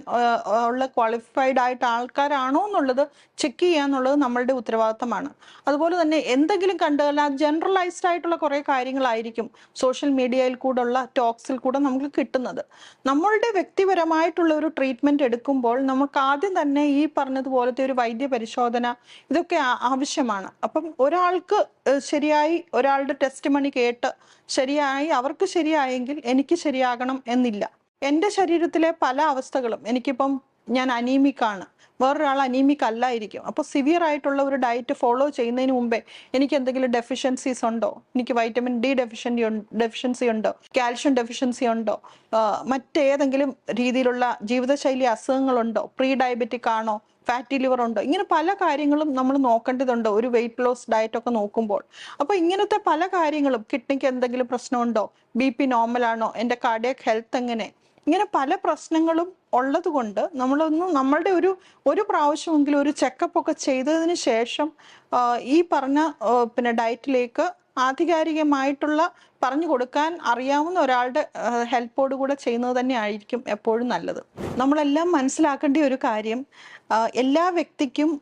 ഉള്ള ക്വാളിഫൈഡ് ആയിട്ട് ആൾക്കാരാണോ എന്നുള്ളത് ചെക്ക് ചെയ്യുക എന്നുള്ളത് നമ്മളുടെ ഉത്തരവാദിത്തമാണ്. അതുപോലെ തന്നെ എന്തെങ്കിലും കണ്ടുകഴിഞ്ഞാൽ ജനറലൈസ്ഡ് ആയിട്ടുള്ള കുറേ കാര്യങ്ങളായിരിക്കും സോഷ്യൽ മീഡിയയിൽ കൂടെയുള്ള ടോക്സിൽ കൂടെ നമുക്ക് കിട്ടുന്നത്. നമ്മളുടെ വ്യക്തിപരമായിട്ടുള്ള ഒരു ട്രീറ്റ്മെന്റ് എടുക്കുമ്പോൾ നമുക്ക് ആദ്യം തന്നെ ഈ പറഞ്ഞതുപോലത്തെ ഒരു വൈദ്യ പരിശോധന ഇതൊക്കെ ആവശ്യമാണ്. അപ്പം ഒരാൾക്ക് ശരിയായി ഒരാളുടെ ടെസ്റ്റ് മണി കേട്ട് ശരിയായി അവർക്ക് ശരിയായെങ്കിൽ എനിക്ക് ശരിയാകണം എന്നില്ല. എന്റെ ശരീരത്തിലെ പല അവസ്ഥകളും എനിക്കിപ്പം ഞാൻ അനീമിക്കാണ്. വേറൊരാൾ അനീമിക് അല്ലായിരിക്കും അപ്പോൾ സിവിയർ ആയിട്ടുള്ള ഒരു ഡയറ്റ് ഫോളോ ചെയ്യുന്നതിന് മുമ്പേ എനിക്ക് എന്തെങ്കിലും ഡെഫിഷ്യൻസീസ് ഉണ്ടോ? എനിക്ക് വൈറ്റമിൻ ഡി ഡെഫിഷ്യൻസി ഡെഫിഷ്യൻസി ഉണ്ടോ? കാൽഷ്യം ഡെഫിഷ്യൻസി ഉണ്ടോ? മറ്റേതെങ്കിലും രീതിയിലുള്ള ജീവിതശൈലി അസുഖങ്ങളുണ്ടോ? പ്രീ ഡയബറ്റിക് ആണോ? ഫാറ്റി ലിവർ ഉണ്ടോ. ഇങ്ങനെ പല കാര്യങ്ങളും നമ്മൾ നോക്കേണ്ടതുണ്ട്. ഒരു വെയിറ്റ് ലോസ് ഡയറ്റ് ഒക്കെ നോക്കുമ്പോൾ. അപ്പൊ ഇങ്ങനത്തെ പല കാര്യങ്ങളും കിഡ്നിക്ക് എന്തെങ്കിലും പ്രശ്നമുണ്ടോ? ബി പി നോർമലാണോ എന്റെ കാർഡിയക് ഹെൽത്ത് എങ്ങനെ? ഇങ്ങനെ പല പ്രശ്നങ്ങളും ഉള്ളത് കൊണ്ട് നമ്മളൊന്ന് നമ്മളുടെ ഒരു ഒരു പ്രാവശ്യമെങ്കിലും ഒരു ചെക്കപ്പ് ഒക്കെ ചെയ്തതിന് ശേഷം ഈ പറഞ്ഞ പിന്നെ ഡയറ്റിലേക്ക് ആധികാരികമായിട്ടുള്ള പറഞ്ഞു കൊടുക്കാൻ അറിയാവുന്ന ഒരാളുടെ ഹെൽപ്പോട് കൂടെ ചെയ്യുന്നത് തന്നെ ആയിരിക്കും എപ്പോഴും നല്ലത്. നമ്മളെല്ലാം മനസ്സിലാക്കേണ്ട ഒരു കാര്യം എല്ലാ വ്യക്തിക്കും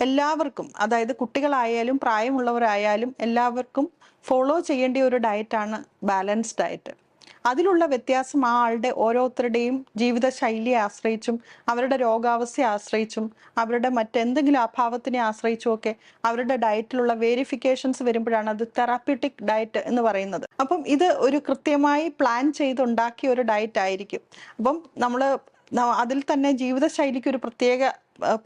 എല്ലാവർക്കും അതായത് കുട്ടികളായാലും പ്രായമുള്ളവരായാലും എല്ലാവർക്കും ഫോളോ ചെയ്യേണ്ട ഒരു ഡയറ്റാണ് ബാലൻസ്ഡ് ഡയറ്റ്. അതിലുള്ള വ്യത്യാസം ആ ആളുടെ ഓരോരുത്തരുടെയും ജീവിത ശൈലിയെ ആശ്രയിച്ചും അവരുടെ രോഗാവസ്ഥയെ ആശ്രയിച്ചും അവരുടെ മറ്റെന്തെങ്കിലും അഭാവത്തിനെ ആശ്രയിച്ചും ഒക്കെ അവരുടെ ഡയറ്റിലുള്ള വേരിഫിക്കേഷൻസ് വരുമ്പോഴാണ് അത് തെറാപ്യൂട്ടിക് ഡയറ്റ് എന്ന് പറയുന്നത്. അപ്പം ഇത് ഒരു കൃത്യമായി പ്ലാൻ ചെയ്തുണ്ടാക്കിയ ഒരു ഡയറ്റ് ആയിരിക്കും. അപ്പം നമ്മൾ അതിൽ തന്നെ ജീവിതശൈലിക്ക് ഒരു പ്രത്യേക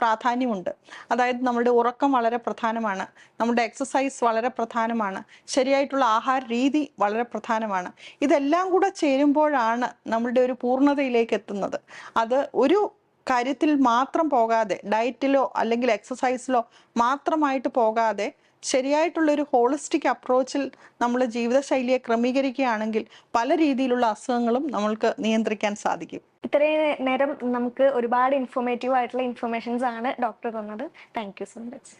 പ്രാധാന്യമുണ്ട്. അതായത് നമ്മുടെ ഉറക്കം വളരെ പ്രധാനമാണ്. നമ്മുടെ എക്സസൈസ് വളരെ പ്രധാനമാണ്. ശരിയായിട്ടുള്ള ആഹാര രീതി വളരെ പ്രധാനമാണ്. ഇതെല്ലാം കൂടെ ചേരുമ്പോഴാണ് നമ്മളുടെ ഒരു പൂർണതയിലേക്ക് എത്തുന്നത്. അത് ഒരു കാര്യത്തിൽ മാത്രം പോകാതെ ഡയറ്റിലോ അല്ലെങ്കിൽ എക്സസൈസിലോ മാത്രമായിട്ട് പോകാതെ ശരിയായിട്ടുള്ള ഒരു ഹോളിസ്റ്റിക് അപ്രോച്ചിൽ നമ്മൾ ജീവിതശൈലിയെ ക്രമീകരിക്കുകയാണെങ്കിൽ പല രീതിയിലുള്ള അസുഖങ്ങളും നമ്മൾക്ക് നിയന്ത്രിക്കാൻ സാധിക്കും. ഇത്രയും നേരം നമുക്ക് ഒരുപാട് ഇൻഫോർമേറ്റീവ് ആയിട്ടുള്ള ഇൻഫർമേഷൻസ് ആണ് ഡോക്ടർ തന്നത്. Thank you so much